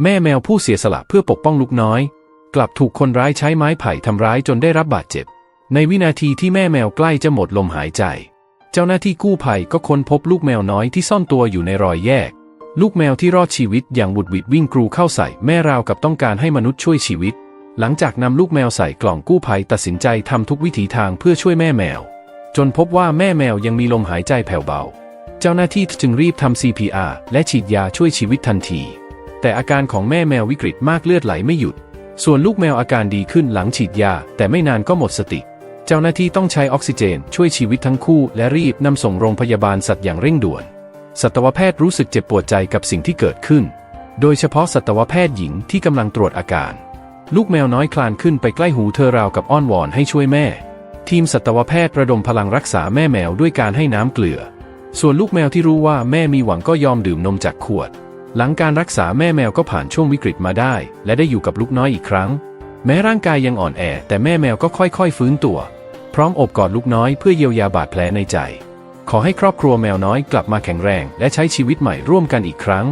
แม่แมวผู้เสียสละเพื่อปกป้องลูกน้อย กลับถูกคนร้ายใช้ไม้ไผ่ทำร้ายจนได้รับบาดเจ็บ ในวินาทีที่แม่แมวใกล้จะหมดลมหายใจ เจ้าหน้าที่กู้ภัยก็ค้นพบลูกแมวน้อยที่ซ่อนตัวอยู่ในรอยแยก ลูกแมวที่รอดชีวิตอย่างบุดหวิดวิ่งกรูเข้าใส่แม่ราวกับต้องการให้มนุษย์ช่วยชีวิต หลังจากนำลูกแมวใส่กล่องกู้ภัยตัดสินใจทำทุกวิถีทางเพื่อช่วยแม่แมว จนพบว่าแม่แมวยังมีลมหายใจแผ่วเบา เจ้าหน้าที่จึงรีบทำ CPR และฉีดยาช่วยชีวิตทันที แต่อาการของแม่แมววิกฤตมากเลือดไหลไม่หยุด ส่วนลูกแมวอาการดีขึ้นหลังฉีดยา แต่ไม่นานก็หมดสติ เจ้าหน้าที่ต้องใช้ออกซิเจน ช่วยชีวิตทั้งคู่ และรีบนำส่งโรงพยาบาลสัตว์อย่างเร่งด่วน สัตวแพทย์รู้สึกเจ็บปวดใจกับสิ่งที่เกิดขึ้น โดยเฉพาะสัตวแพทย์หญิงที่กำลังตรวจอาการ ลูกแมวน้อยคลานขึ้นไปใกล้หูเธอราวกับอ้อนวอนให้ช่วยแม่ ทีมสัตวแพทย์ระดมพลังรักษาแม่แมวด้วยการให้น้ำเกลือ ส่วนลูกแมวที่รู้ว่าแม่มีหวังก็ยอมดื่มนมจากขวด หลังการรักษาแม่แมวก็ผ่านช่วงวิกฤตมาได้ และได้อยู่กับลูกน้อยอีกครั้ง แม้ร่างกายยังอ่อนแอ แต่แม่แมวก็ค่อยๆ ฟื้นตัว พร้อมอบกอดลูกน้อยเพื่อเยียวยาบาดแผลในใจ ขอให้ครอบครัวแมวน้อยกลับมาแข็งแรง และใช้ชีวิตใหม่ร่วมกันอีกครั้ง